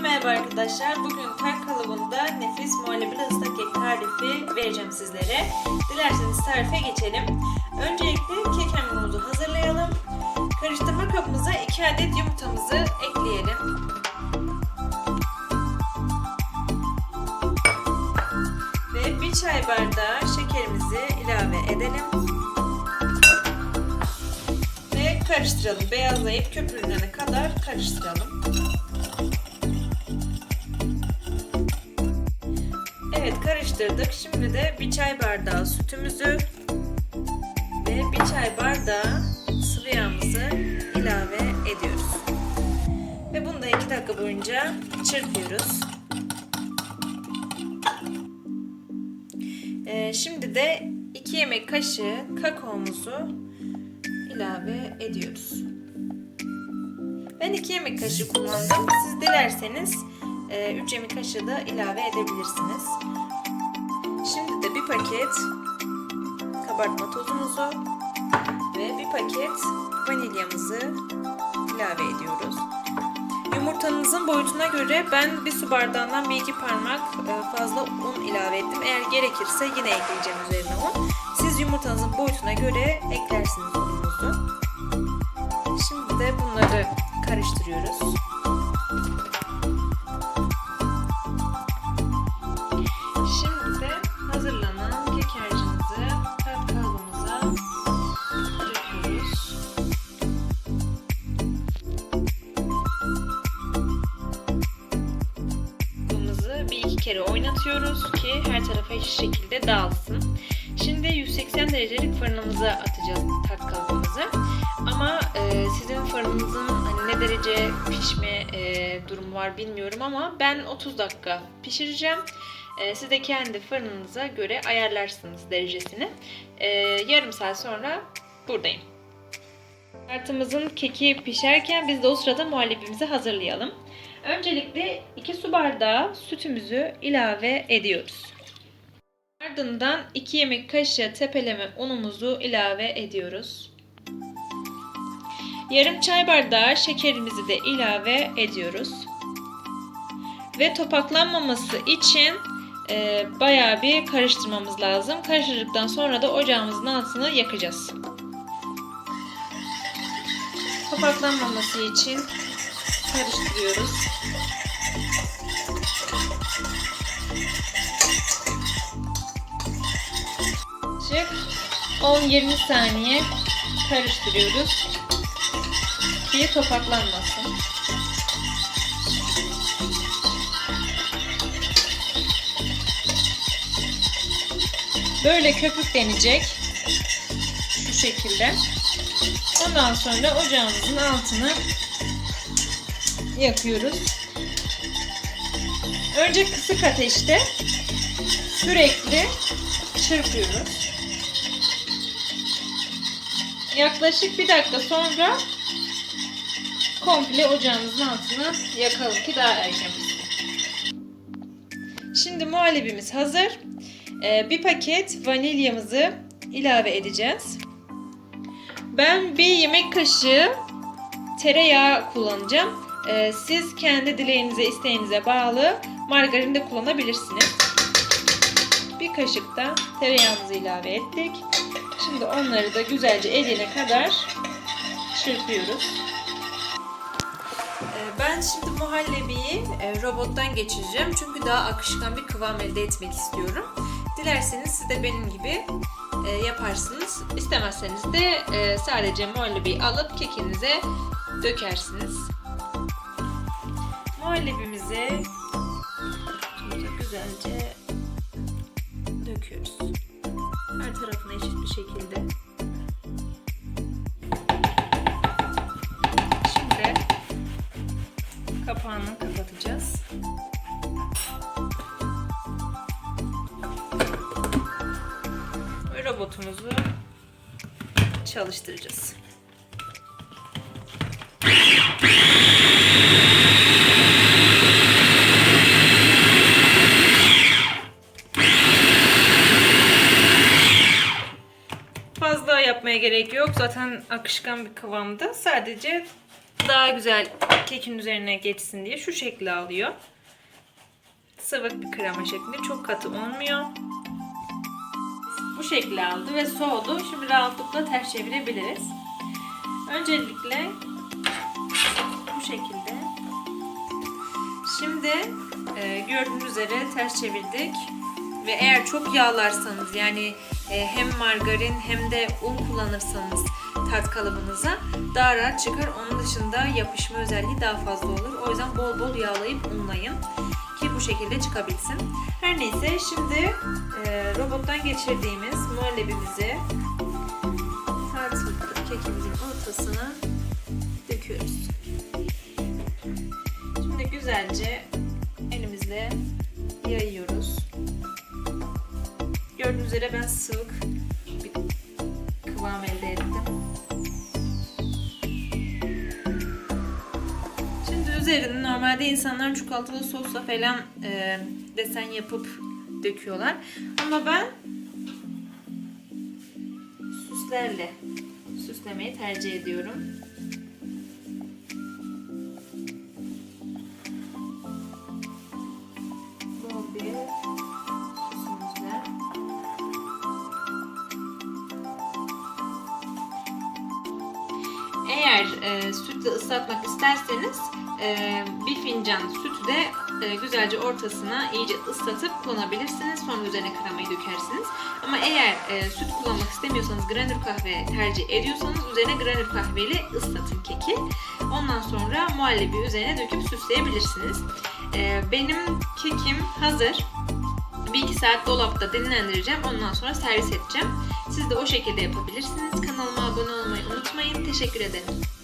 merhaba arkadaşlar. Bugün tel kalıbında nefis muhallebili ıslak kek tarifi vereceğim sizlere. Dilerseniz tarife geçelim. Öncelikle kek hamurumuzu hazırlayalım. Karıştırma kabımıza 2 adet yumurtamızı ekleyelim. Ve 1 çay bardağı şekerimizi ilave edelim. Ve karıştıralım. Beyazlayıp köpürünene kadar karıştıralım. Evet karıştırdık. Şimdi de bir çay bardağı sütümüzü ve bir çay bardağı sıvı yağımızı ilave ediyoruz. Ve bunu da 2 dakika boyunca çırpıyoruz. Ee, şimdi de 2 yemek kaşığı kakaomuzu ilave ediyoruz. Ben 2 yemek kaşığı kullandım. Siz dilerseniz 3 yemek kaşığı da ilave edebilirsiniz. Şimdi de bir paket kabartma tozumuzu ve bir paket vanilyamızı ilave ediyoruz. Yumurtanızın boyutuna göre ben bir su bardağından bir iki parmak fazla un ilave ettim. Eğer gerekirse yine ekleyeceğim üzerine un. Siz yumurtanızın boyutuna göre eklersiniz ununuzu. Şimdi de bunları karıştırıyoruz. Oynatıyoruz ki her tarafa eşit şekilde dağılsın. Şimdi 180 derecelik fırınımıza atacağız tat kalıbımızı. Ama e, sizin fırınınızın hani ne derece pişme e, durumu var bilmiyorum ama ben 30 dakika pişireceğim. E, siz de kendi fırınınıza göre ayarlarsınız derecesini. E, yarım saat sonra buradayım. Tartımızın keki pişerken biz de o sırada muhallebimizi hazırlayalım. Öncelikle 2 su bardağı sütümüzü ilave ediyoruz. Ardından 2 yemek kaşığı tepeleme unumuzu ilave ediyoruz. Yarım çay bardağı şekerimizi de ilave ediyoruz. Ve topaklanmaması için e, bayağı bir karıştırmamız lazım. Karıştırdıktan sonra da ocağımızın altını yakacağız. Topaklanmaması için karıştırıyoruz. Yaklaşık 10-20 saniye karıştırıyoruz ki topaklanmasın. Böyle köpüklenecek. Şu şekilde. Ondan sonra ocağımızın altını yakıyoruz. Önce kısık ateşte sürekli çırpıyoruz. Yaklaşık bir dakika sonra komple ocağımızın altını yakalım ki daha erken Şimdi muhallebimiz hazır. Ee, bir paket vanilyamızı ilave edeceğiz. Ben bir yemek kaşığı tereyağı kullanacağım. Ee, siz kendi dileğinize, isteğinize bağlı margarin de kullanabilirsiniz. Bir kaşık da tereyağımızı ilave ettik. Şimdi onları da güzelce eriyene kadar çırpıyoruz. Ben şimdi muhallebiyi e, robottan geçireceğim. Çünkü daha akışkan bir kıvam elde etmek istiyorum. Dilerseniz siz de benim gibi e, yaparsınız. İstemezseniz de e, sadece muhallebiyi alıp kekinize dökersiniz. Muhallebimizi güzelce döküyoruz. Her tarafına eşit bir şekilde. Şimdi kapağını kapatacağız. Ve robotumuzu çalıştıracağız. Fazla yapmaya gerek yok. Zaten akışkan bir kıvamda. Sadece daha güzel kekin üzerine geçsin diye şu şekli alıyor. Sıvı bir krema şeklinde. Çok katı olmuyor. Bu şekli aldı ve soğudu. Şimdi rahatlıkla ters çevirebiliriz. Öncelikle bu şekilde. Şimdi e, gördüğünüz üzere ters çevirdik. Ve eğer çok yağlarsanız yani hem margarin hem de un kullanırsanız tart kalıbınıza daha rahat çıkar. Onun dışında yapışma özelliği daha fazla olur. O yüzden bol bol yağlayıp unlayın ki bu şekilde çıkabilsin. Her neyse şimdi e, robottan geçirdiğimiz muhallebimizi tart kekimizin ortasına döküyoruz. Şimdi güzelce elimizle yayıyoruz. Gördüğünüz üzere ben sıvık bir kıvam elde ettim. Şimdi üzerine normalde insanlar çikolatalı sosla falan e, desen yapıp döküyorlar. Ama ben süslerle süslemeyi tercih ediyorum. E, sütle ıslatmak isterseniz e, bir fincan sütü de e, güzelce ortasına iyice ıslatıp kullanabilirsiniz. Sonra üzerine kremayı dökersiniz. Ama eğer e, süt kullanmak istemiyorsanız granül kahve tercih ediyorsanız üzerine granül kahve ile ıslatın keki. Ondan sonra muhallebi üzerine döküp süsleyebilirsiniz. E, benim kekim hazır. Bir iki saat dolapta dinlendireceğim. Ondan sonra servis edeceğim. Siz de o şekilde yapabilirsiniz. Kanalıma abone olmayı unutmayın. Teşekkür ederim.